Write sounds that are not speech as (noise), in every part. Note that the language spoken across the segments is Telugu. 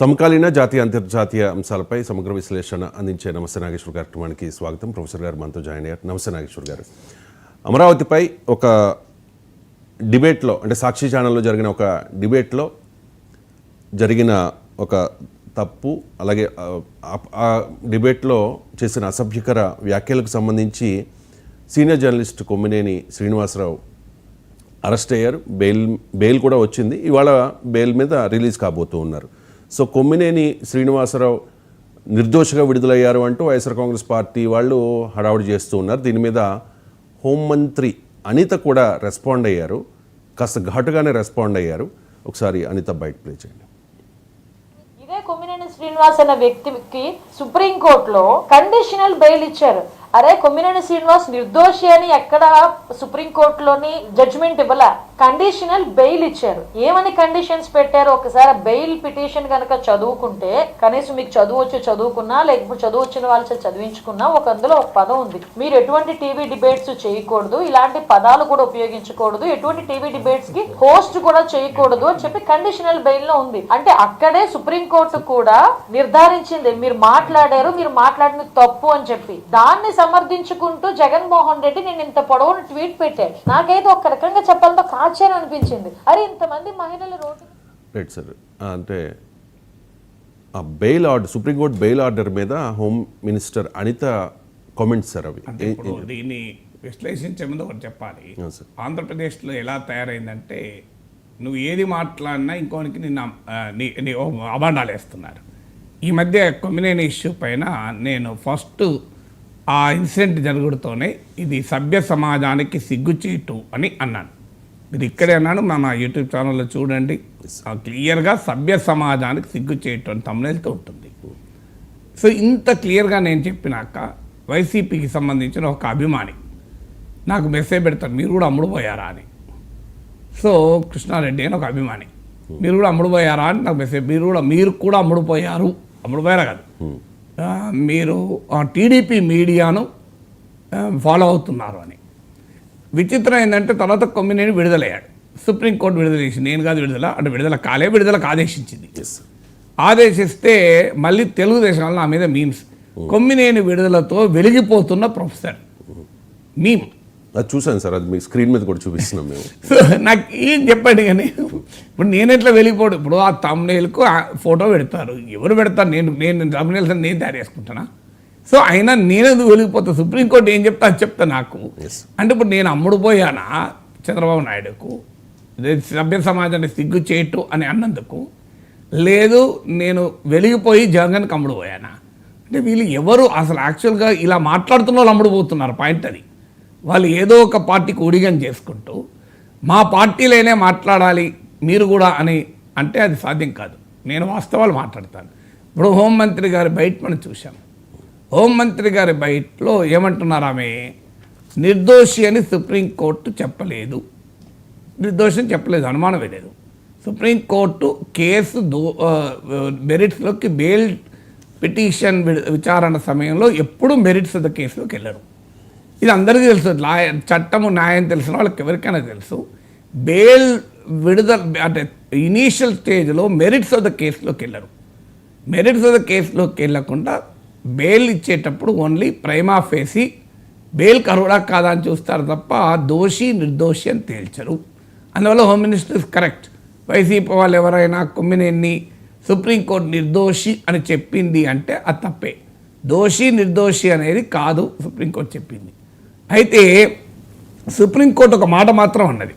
సమకాలీన జాతీయ అంతర్జాతీయ అంశాలపై సమగ్ర విశ్లేషణ అందించే నమస్తే నాగేశ్వర్ కార్యక్రమానికి స్వాగతం. ప్రొఫెసర్ గారు మనతో జాయిన్ అయ్యారు. నమస్తే నాగేశ్వర్ గారు. అమరావతిపై ఒక డిబేట్లో అంటే సాక్షి ఛానల్లో జరిగిన ఒక డిబేట్లో జరిగిన ఒక తప్పు అలాగే ఆ- ఆ డిబేట్లో చేసిన అసభ్యకర వ్యాఖ్యలకు సంబంధించి senior journalist Kommineni Srinivasa Rao arrest అయ్యారు. బెయిల్ బెయిల్ కూడా వచ్చింది. ఇవాళ బెయిల్ మీద రిలీజ్ కాబోతూ ఉన్నారు. సో కొమ్మినేని శ్రీనివాసరావు నిర్దోషగా విడుదలయ్యారు అంటూ వైఎస్ఆర్ కాంగ్రెస్ పార్టీ వాళ్ళు హడావుడి చేస్తూ ఉన్నారు. దీని మీద హోంమంత్రి అనిత కూడా రెస్పాండ్ అయ్యారు. కాస్త ఘాటుగానే రెస్పాండ్ అయ్యారు. ఒకసారి అనిత బయట ప్లే చేయండి. ఇదే కొమ్మినేని శ్రీనివాస్ అన్న వ్యక్తికి సుప్రీంకోర్టులో కండిషనల్ బెయిల్ ఇచ్చారు. అరే కొమ్మినేని శ్రీనివాస్ నిర్దోషి అని ఎక్కడ సుప్రీంకోర్టులోని జడ్జిమెంట్ ఇవ్వాల. కండిషనల్ బెయిల్ ఇచ్చారు. ఏమని కండిషన్స్ పెట్టారు? ఒకసారి బెయిల్ పిటిషన్ కనుక చదువుకుంటే కనీసం మీకు చదువు వచ్చి చదువుకున్నా లేకపోతే చదువు వచ్చిన వాళ్ళు చదివించుకున్నా ఒక అందులో ఒక పదం ఉంది. మీరు ఎటువంటి టీవీ డిబేట్స్ చేయకూడదు ఇలాంటి పదాలు కూడా ఉపయోగించకూడదు ఎటువంటి టీవీ డిబేట్స్కి హోస్ట్ కూడా చేయకూడదు అని చెప్పి కండిషనల్ బెయిల్లో ఉంది. అంటే అక్కడే సుప్రీంకోర్టు కూడా నిర్ధారించింది. మీరు మాట్లాడారు మీరు మాట్లాడిన తప్పు అని చెప్పి. దాన్ని సమర్థించుకుంటూ జగన్మోహన్ రెడ్డి నేను ఇంత పొడవును ట్వీట్ పెట్టాడు. నాకైతే ఒక రకంగా చెప్పాలంటే ఆశ్చర్యం అనిపించింది. అరే ఇంతమంది మహిళలు రోడ్డు సార్. అంటే ఆ bail order Supreme Court bail order మీద home minister Anitha comments sir అవి. దీన్ని విశ్లేషించే ముందు ఒకటి చెప్పాలి. ఆంధ్రప్రదేశ్లో ఎలా తయారైందంటే నువ్వు ఏది మాట్లాడినా ఇంకోనికి నిన్న అబాండాలు వేస్తున్నారు ఈ మధ్య కొమ్మినేని ఇష్యూ పైన నేను ఫస్ట్ ఆ ఇన్సిడెంట్ జరుగుడుతోనే ఇది సభ్య సమాజానికి సిగ్గుచీటు అని అన్నాను. మీరు ఇక్కడే అన్నాను మన యూట్యూబ్ ఛానల్లో చూడండి. క్లియర్గా సభ్య సమాజానికి సిగ్గుచేటు అని తమ్ములతో ఉంటుంది. సో ఇంత క్లియర్గా నేను చెప్పినాక వైసీపీకి సంబంధించిన ఒక అభిమాని నాకు మెసేజ్ పెడతారు మీరు కూడా అమ్ముడుపోయారా అని. సో కృష్ణారెడ్డి అని ఒక అభిమాని మీరు కూడా అమ్ముడుపోయారా అని నాకు మెసేజ్ మీరు కూడా మీరు కూడా అమ్ముడుపోయారు అమ్ముడుపోయారా కాదు. ఆ, మీరు టీడీపీ మీడియాను ఆ, ఫాలో అవుతున్నారు అని. విచిత్రం ఏంటంటే తర్వాత కొమ్మినేని విడుదలయ్యాడు. సుప్రీంకోర్టు విడుదల చేసి నేను కాదు విడుదల అంటే విడుదల కాలే విడుదలకు ఆదేశించింది ఆదేశిస్తే మళ్ళీ తెలుగుదేశం వాళ్ళు నా మీద మీమ్స్. కొమ్మినేని విడుదలతో వెలిగిపోతున్న ప్రొఫెసర్. మీమ్. అది చూసాను సార్ అది మీ స్క్రీన్ మీద కూడా చూపిస్తున్నాం మేము. సో (laughs) నాకు ఏం చెప్పండి కానీ ఇప్పుడు నేను ఎట్లా వెళ్ళిపోడు? ఇప్పుడు ఆ తమ్నేల్కు ఫోటో పెడతారు. ఎవరు పెడతారు? నేను నేను తమ్నేల్స్ నేను తయారు చేసుకుంటానా? సో అయినా నేనేది వెలిగిపోతా సుప్రీంకోర్టు ఏం చెప్తా అది చెప్తా నాకు. అంటే ఇప్పుడు నేను అమ్ముడు పోయానా చంద్రబాబు నాయుడుకు? సభ్య సమాజాన్ని సిగ్గు చేయటు అని అన్నందుకు. లేదు నేను వెలిగిపోయి జగన్కి అమ్ముడు పోయానా? అంటే వీళ్ళు ఎవరు? అసలు యాక్చువల్గా ఇలా మాట్లాడుతున్న వాళ్ళు అమ్ముడు పోతున్నారు పాయింట్ అది. వాళ్ళు ఏదో ఒక పార్టీకి ఉడిగం చేసుకుంటూ మా పార్టీలోనే మాట్లాడాలి మీరు కూడా అని అంటే అది సాధ్యం కాదు. నేను వాస్తవాలు మాట్లాడతాను. ఇప్పుడు హోంమంత్రి గారి బయట మనం చూసాం హోంమంత్రి గారి బయటలో ఏమంటున్నారు ఆమె? నిర్దోషి అని సుప్రీంకోర్టు చెప్పలేదు. నిర్దోషం చెప్పలేదు అనుమానం లేదు సుప్రీంకోర్టు కేసు దో మెరిట్స్లోకి బెయిల్ పిటిషన్ విచారణ సమయంలో ఎప్పుడు మెరిట్స్ ద కేసులోకి వెళ్ళరు. ఇది అందరికీ తెలుసు. లాయ చట్టము న్యాయం తెలిసిన వాళ్ళకి ఎవరికైనా తెలుసు. బెయిల్ విడుదల అంటే ఇనీషియల్ స్టేజ్లో మెరిట్స్ ఆఫ్ ద కేసులోకి వెళ్ళరు. మెరిట్స్ ఆఫ్ ద కేసులోకి వెళ్ళకుండా బెయిల్ ఇచ్చేటప్పుడు ఓన్లీ ప్రైమా ఫేసి బెయిల్ కరుడా కాదా అని చూస్తారు తప్ప దోషి నిర్దోషి అని తేల్చరు. అందువల్ల home minister is correct. YCP వాళ్ళు ఎవరైనా కొమ్మినేని సుప్రీంకోర్టు నిర్దోషి అని చెప్పింది అంటే అది తప్పే. దోషి నిర్దోషి అనేది కాదు సుప్రీంకోర్టు చెప్పింది. అయితే సుప్రీంకోర్టు ఒక మాట మాత్రం అన్నది.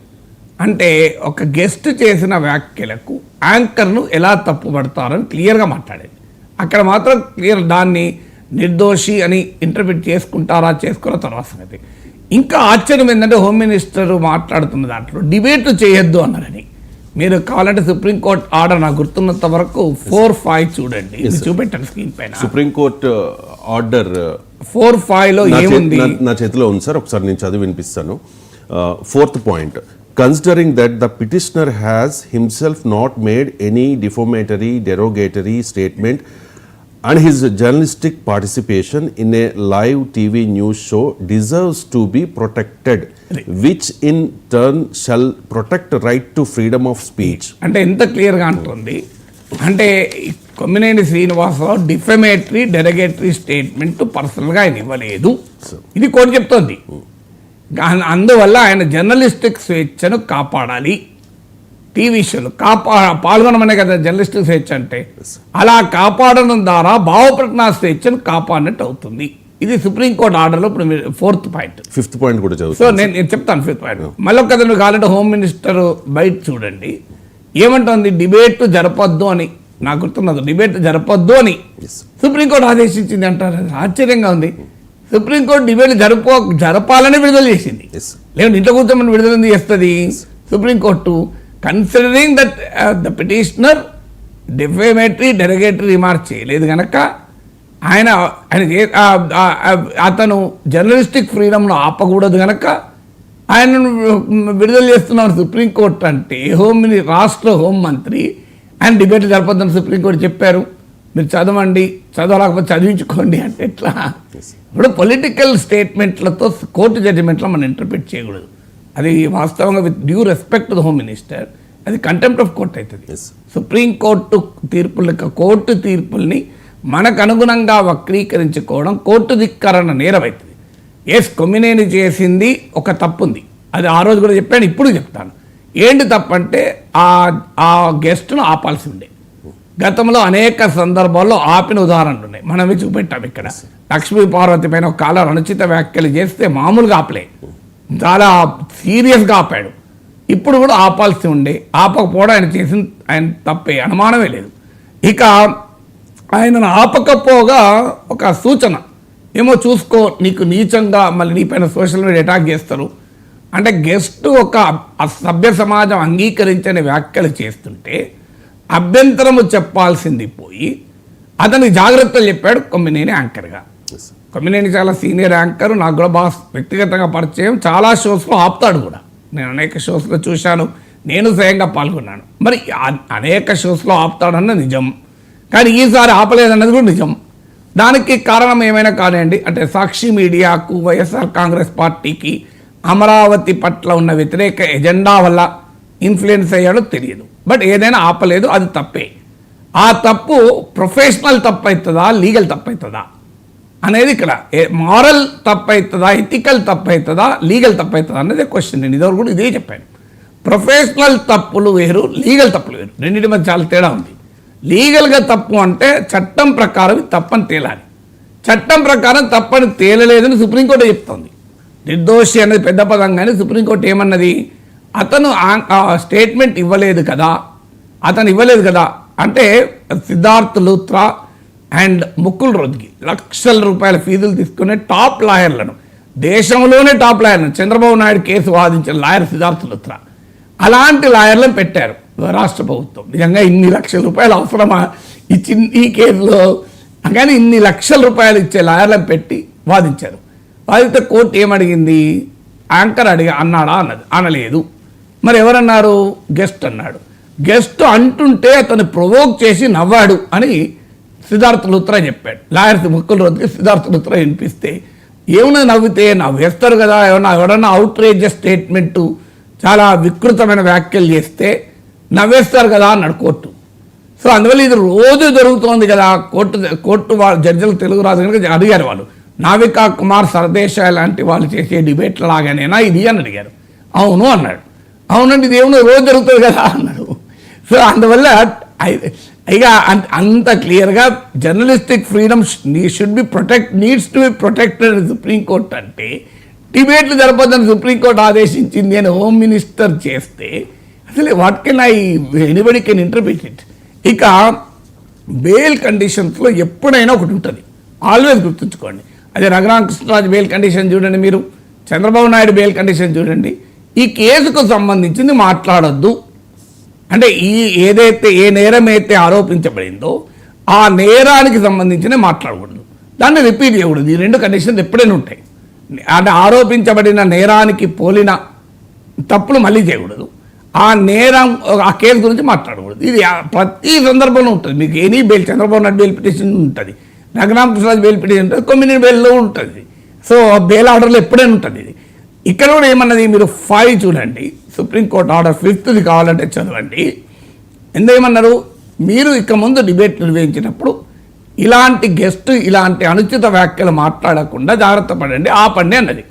అంటే ఒక గెస్ట్ చేసిన వ్యాఖ్యలకు యాంకర్ను ఎలా తప్పుపడతారని క్లియర్గా మాట్లాడేది. అక్కడ మాత్రం క్లియర్ దాన్ని నిర్దోషి అని ఇంటర్ప్రిట్ చేసుకుంటారా చేసుకున్న తర్వాత సంగతి ఇంకా ఆశ్చర్యం ఏంటంటే హోమ్ మినిస్టర్ మాట్లాడుతున్న దాంట్లో డిబేట్లు చేయొద్దు అన్నారని. మీరు కావాలంటే సుప్రీంకోర్టు ఆర్డర్ నాకు గుర్తున్నంత వరకు ఫోర్ ఫైవ్ చూడండి. చూపెట్టండి స్క్రీన్ పైన. సుప్రీంకోర్టు ఆర్డర్ ఫోర్ ఫైవ్లో ఏముంది? నా- నా చేతిలో ఉంది సార్ ఒకసారి నేను చదివి వినిపిస్తాను. Fourth point considering that the petitioner has himself not made any defamatory derogatory statement and his journalistic participation in a live TV news show deserves to be protected which in turn shall protect right to freedom of speech అంటే ఎంత క్లియర్గా అంటుంది? అంటే Kommineni Srinivasarao defamatory derogatory statement పర్సనల్గా ఆయన ఇవ్వలేదు. ఇది కోరి చెప్తోంది. అందువల్ల ఆయన జర్నలిస్టిక్ స్వేచ్ఛను కాపాడాలి. టీవీ షోలు కాపా పాల్గొనమనే కదా జర్నలిస్టిక్ స్వేచ్ఛ అంటే. అలా కాపాడడం ద్వారా భావప్రకటన స్వేచ్ఛను కాపాడినట్టు అవుతుంది. ఇది సుప్రీంకోర్టు ఆర్డర్లో ఇప్పుడు ఫోర్త్ పాయింట్. ఫిఫ్త్ పాయింట్ కూడా సో నేను నేను చెప్తాను ఫిఫ్త్ పాయింట్. మళ్ళీ ఒక మీరు కావాలంటే హోమ్ మినిస్టర్ బయట చూడండి. ఏమంటుంది? డిబేట్ జరపొద్దు అని. నాకు గుర్తున్నది. డిబేట్ జరపొద్దు అని. సుప్రీంకోర్టు ఆదేశించింది అంటారు. ఆశ్చర్యంగా ఉంది. సుప్రీంకోర్టు డిబేట్ జరప జరపాలని విడుదల చేసింది. లేదంటే ఇంట్లో కూర్చోమని విడుదల చేస్తుంది? Supreme Court considering that the petitioner defamatory derogatory remark చేయలేదు కనుక ఆయన ఆయన అతను జర్నలిస్టిక్ ఫ్రీడమ్ను ఆపకూడదు కనుక ఆయనను విడుదల చేస్తున్నాను సుప్రీంకోర్టు అంటే హోమ్ రాష్ట్ర హోంమంత్రి ఆయన డిబేట్ జరపొద్దని సుప్రీంకోర్టు చెప్పారు. మీరు చదవండి చదవలేకపోతే చదివించుకోండి అంటే ఎట్లా? ఇప్పుడు పొలిటికల్ స్టేట్మెంట్లతో కోర్టు జడ్జిమెంట్లో మనం ఇంటర్ప్రిట్ చేయకూడదు. అది వాస్తవంగా with due respect the home minister అది కంటెంప్ట్ ఆఫ్ కోర్ట్ అవుతుంది. సుప్రీంకోర్టు తీర్పుల కోర్టు తీర్పుల్ని మనకు అనుగుణంగా వక్రీకరించుకోవడం కోర్టు ధిక్కరణ నేరమవుతుంది ఎస్ కొమ్మినేని చేసింది ఒక తప్పు ఉంది అది ఆ రోజు కూడా చెప్పాను ఇప్పుడు చెప్తాను. ఏంటి తప్పు అంటే ఆ ఆ గెస్ట్ను ఆపాల్సి ఉండే గతంలో అనేక సందర్భాల్లో ఆపిన ఉదాహరణలు ఉన్నాయి. మనమే చూపెట్టాం ఇక్కడ. లక్ష్మీ పార్వతి పైన ఒక కాలం అనుచిత వ్యాఖ్యలు చేస్తే మామూలుగా ఆపలే. చాలా సీరియస్గా ఆపాడు. ఇప్పుడు కూడా ఆపాల్సి ఉండే. ఆపకపోవడం ఆయన చేసిన ఆయన తప్పే. అనుమానమే లేదు. ఇక ఆయనను ఆపకపోగా ఒక సూచన. ఏమో చూసుకో నీకు నీచంగా మళ్ళీ నీపైన సోషల్ మీడియా అటాక్ చేస్తారు. అంటే గెస్ట్ ఒక సభ్య సమాజం అంగీకరించని వ్యాఖ్యలు చేస్తుంటే అభ్యంతరము చెప్పాల్సింది పోయి అతనికి జాగ్రత్తలు చెప్పాడు కొమ్మినేని యాంకర్గా. కమ్యూనిటీ చాలా సీనియర్ యాంకర్ నాకు కూడా బాగా వ్యక్తిగతంగా పరిచయం. చాలా షోస్లో ఆపుతాడు కూడా. నేను అనేక షోస్లో చూశాను. నేను స్వయంగా పాల్గొన్నాను. మరి అనేక షోస్లో ఆపుతాడన్న నిజం. కానీ ఈసారి ఆపలేదన్నది కూడా నిజం. దానికి కారణం ఏమైనా కానివ్వండి అంటే సాక్షి మీడియాకు వైఎస్ఆర్ కాంగ్రెస్ పార్టీకి అమరావతి పట్ల ఉన్న వ్యతిరేక ఎజెండా వల్ల ఇన్ఫ్లుయెన్స్ అయ్యాడో తెలియదు. బట్ ఏదైనా ఆపలేదు అది తప్పే. ఆ తప్పు ప్రొఫెషనల్ తప్పు అవుతుందా లీగల్ తప్పు అవుతుందా అనేది ఇక్కడ. మారల్ తప్పు అవుతుందా ఎథికల్ తప్పు అవుతుందా లీగల్ తప్పు అవుతుందా అనేది క్వశ్చన్ నేను ఇదివరకు కూడా ఇదే చెప్పాను. ప్రొఫెషనల్ తప్పులు వేరు లీగల్ తప్పులు వేరు. రెండింటి మధ్య చాలా తేడా ఉంది. లీగల్గా తప్పు అంటే చట్టం ప్రకారం తప్పని తేలాలి. చట్టం ప్రకారం తప్పని తేలలేదని సుప్రీంకోర్టు చెప్తోంది. నిర్దోషి అనేది పెద్ద పదం కానీ సుప్రీంకోర్టు ఏమన్నది? అతను స్టేట్మెంట్ ఇవ్వలేదు కదా. అతను ఇవ్వలేదు కదా. అంటే సిద్ధార్థ్ లూత్రా అండ్ ముకుల్ రోజ్కి లక్షల రూపాయల ఫీజులు తీసుకునే టాప్ లాయర్లను. దేశంలోనే టాప్ లాయర్లను చంద్రబాబు నాయుడు కేసు వాదించిన లాయర్ సిద్ధార్థ లూత్రా. అలాంటి లాయర్లను పెట్టారు రాష్ట్ర ప్రభుత్వం. నిజంగా ఇన్ని లక్షల రూపాయలు అవసరమా? ఈ చిన్న ఈ కేసులో. కానీ ఇన్ని లక్షల రూపాయలు ఇచ్చే లాయర్లను పెట్టి వాదించారు. వాదిస్తే కోర్టు ఏమడిగింది? యాంకర్ అడిగా అన్నాడా? అన్నది. అనలేదు. మరి ఎవరన్నారు? గెస్ట్ అన్నాడు. గెస్ట్ అంటుంటే అతను ప్రొవోక్ చేసి నవ్వాడు అని సిద్ధార్థ లుత్రా చెప్పాడు. లాయర్స్ ముక్కుల రోజుకి సిద్ధార్థ లుత్రా వినిపిస్తే ఏమైనా నవ్వితే? నవ్వేస్తారు కదా. ఏమన్నా ఎవడన్నా అవుట్రేజెస్ స్టేట్మెంటు చాలా వికృతమైన వ్యాఖ్యలు చేస్తే నవ్వేస్తారు కదా అన్నాడు కోర్టు. సో అందువల్ల ఇది రోజు జరుగుతోంది కదా. కోర్టు కోర్టు వాళ్ళు జడ్జిలు తెలుగు రాదు కనుక అడిగారు వాళ్ళు. నావికా కుమార్ సరదేశ లాంటి వాళ్ళు చేసే డిబేట్ల లాగానేనా ఇది అని అడిగారు. అవును అన్నాడు. అవునండి ఇది ఏమన్నా రోజు జరుగుతుంది కదా అన్నాడు. సో అందువల్ల ఇక అంత అంత క్లియర్గా journalistic freedom should be protect needs to be protected Supreme Court అంటే డిబేట్లు జరపద్దని సుప్రీంకోర్టు ఆదేశించింది అని హోమ్ మినిస్టర్ చేస్తే అసలు what can I anybody can interpret it ఇక బెయిల్ కండిషన్స్లో ఎప్పుడైనా ఒకటి ఉంటుంది. ఆల్వేస్ గుర్తుంచుకోండి. అదే రఘురామకృష్ణరాజు బెయిల్ కండిషన్ చూడండి మీరు. చంద్రబాబు నాయుడు బెయిల్ కండిషన్ చూడండి. ఈ కేసుకు సంబంధించింది మాట్లాడొద్దు. అంటే ఈ ఏదైతే ఏ నేరం అయితే ఆరోపించబడిందో ఆ నేరానికి సంబంధించిన మాట్లాడకూడదు. దాన్ని రిపీట్ చేయకూడదు. ఈ రెండు కండిషన్స్ ఎప్పుడైనా ఉంటాయి. అంటే ఆరోపించబడిన నేరానికి పోలిన తప్పులు మళ్ళీ చేయకూడదు. ఆ నేరం ఆ కేసు గురించి మాట్లాడకూడదు. ఇది ప్రతి సందర్భంలో ఉంటుంది. మీకు any bail Chandrababu Naidu bail petition ఉంటుంది. రఘురామకృష్ణరాజు బెయిల్ పిటిషన్ ఉంటుంది. కమ్యూనిటీ బెయిల్లో ఉంటుంది. సో బెయిల్ ఆర్డర్లో ఎప్పుడైనా ఉంటుంది ఇది. ఇక్కడ కూడా ఏమన్నది మీరు ఫైవ్ చూడండి. సుప్రీంకోర్టు ఆర్డర్ ఫిఫ్త్ది కావాలంటే చదవండి. ఎందుకేమన్నారు మీరు ఇక ముందు డిబేట్ నిర్వహించినప్పుడు ఇలాంటి గెస్ట్ ఇలాంటి అనుచిత వ్యాఖ్యలు మాట్లాడకుండా జాగ్రత్త పడండి. ఆపండి అన్నది.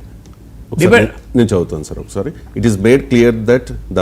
ఒకసారి డిబేట్ నేను చదువుతాను సార్ ఒకసారి. It is made clear that the